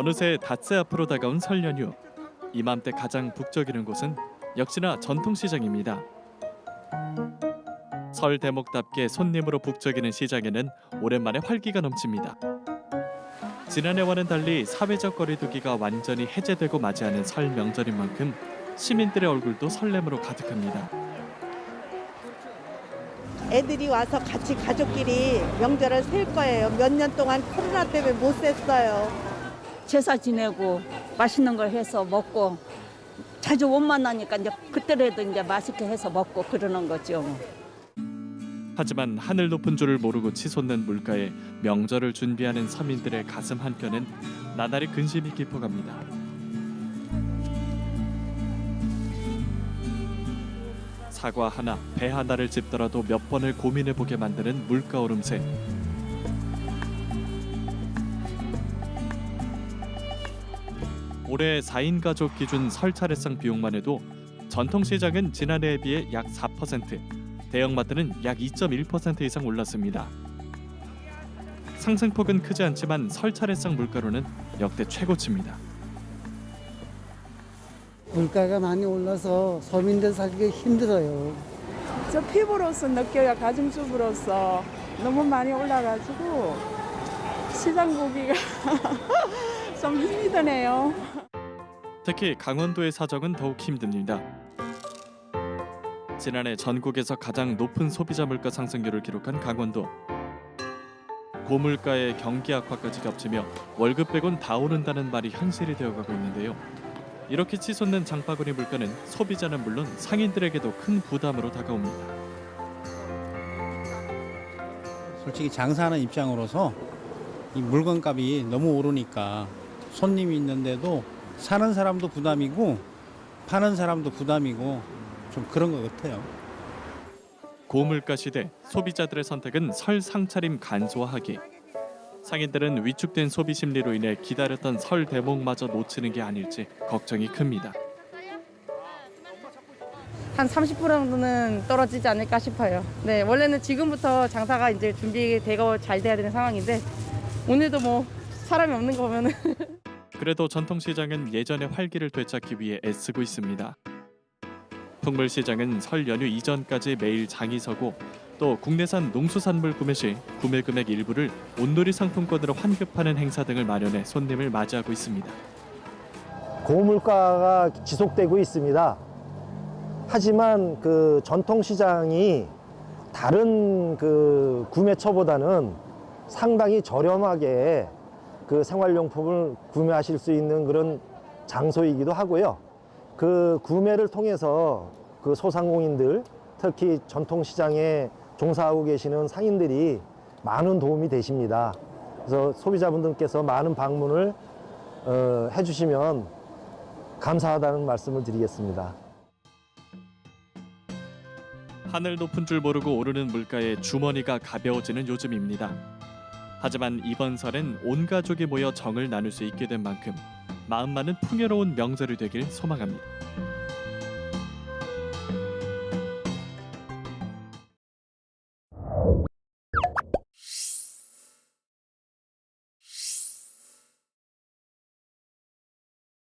어느새 닷새 앞으로 다가온 설 연휴. 이맘때 가장 북적이는 곳은 역시나 전통시장입니다. 설 대목답게 손님으로 북적이는 시장에는 오랜만에 활기가 넘칩니다. 지난해와는 달리 사회적 거리두기가 완전히 해제되고 맞이하는 설 명절인 만큼 시민들의 얼굴도 설렘으로 가득합니다. 애들이 와서 같이 가족끼리 명절을 셀 거예요. 몇 년 동안 코로나 때문에 못 셌어요. 제사 지내고 맛있는 걸 해서 먹고 자주 못 만나니까 이제 그때라도 이제 맛있게 해서 먹고 그러는 거죠. 하지만 하늘 높은 줄을 모르고 치솟는 물가에 명절을 준비하는 서민들의 가슴 한켠엔 나날이 근심이 깊어갑니다. 사과 하나, 배 하나를 집더라도 몇 번을 고민해 보게 만드는 물가 오름세. 올해 4인 가족 기준 설 차례상 비용만 해도 전통 시장은 지난해에 비해 약 4%, 대형마트는 약 2.1% 이상 올랐습니다. 상승폭은 크지 않지만 설 차례상 물가로는 역대 최고치입니다. 물가가 많이 올라서 서민들 살기 힘들어요. 저 피부로서 느껴요. 가슴수부로서 너무 많이 올라가지고 시장 보기가 좀 힘이 드네요. 특히 강원도의 사정은 더욱 힘듭니다. 지난해 전국에서 가장 높은 소비자 물가 상승률을 기록한 강원도. 고물가의 경기 악화까지 겹치며 월급 빼곤 다 오른다는 말이 현실이 되어가고 있는데요. 이렇게 치솟는 장바구니 물가는 소비자는 물론 상인들에게도 큰 부담으로 다가옵니다. 솔직히 장사하는 입장으로서 이 물건값이 너무 오르니까 손님이 있는데도 사는 사람도 부담이고 파는 사람도 부담이고 좀 그런 것 같아요. 고물가 시대 소비자들의 선택은 설 상차림 간소화하기. 상인들은 위축된 소비 심리로 인해 기다렸던 설 대목마저 놓치는 게 아닐지 걱정이 큽니다. 한 30% 정도는 떨어지지 않을까 싶어요. 네, 원래는 지금부터 장사가 이제 준비되고 잘 돼야 되는 상황인데 오늘도 뭐 사람이 없는 거 보면은 그래도 전통시장은 예전의 활기를 되찾기 위해 애쓰고 있습니다. 풍물시장은 설 연휴 이전까지 매일 장이 서고 또 국내산 농수산물 구매 시 구매 금액 일부를 온누리 상품권으로 환급하는 행사 등을 마련해 손님을 맞이하고 있습니다. 고물가가 지속되고 있습니다. 하지만 그 전통시장이 다른 그 구매처보다는 상당히 저렴하게 그 생활용품을 구매하실 수 있는 그런 장소이기도 하고요. 그 구매를 통해서 그 소상공인들 특히 전통시장에 종사하고 계시는 상인들이 많은 도움이 되십니다. 그래서 소비자분들께서 많은 방문을 어, 해주시면 감사하다는 말씀을 드리겠습니다. 하늘 높은 줄 모르고 오르는 물가에 주머니가 가벼워지는 요즘입니다. 하지만 이번 설엔 온 가족이 모여 정을 나눌 수 있게 된 만큼 마음만은 풍요로운 명절이 되길 소망합니다.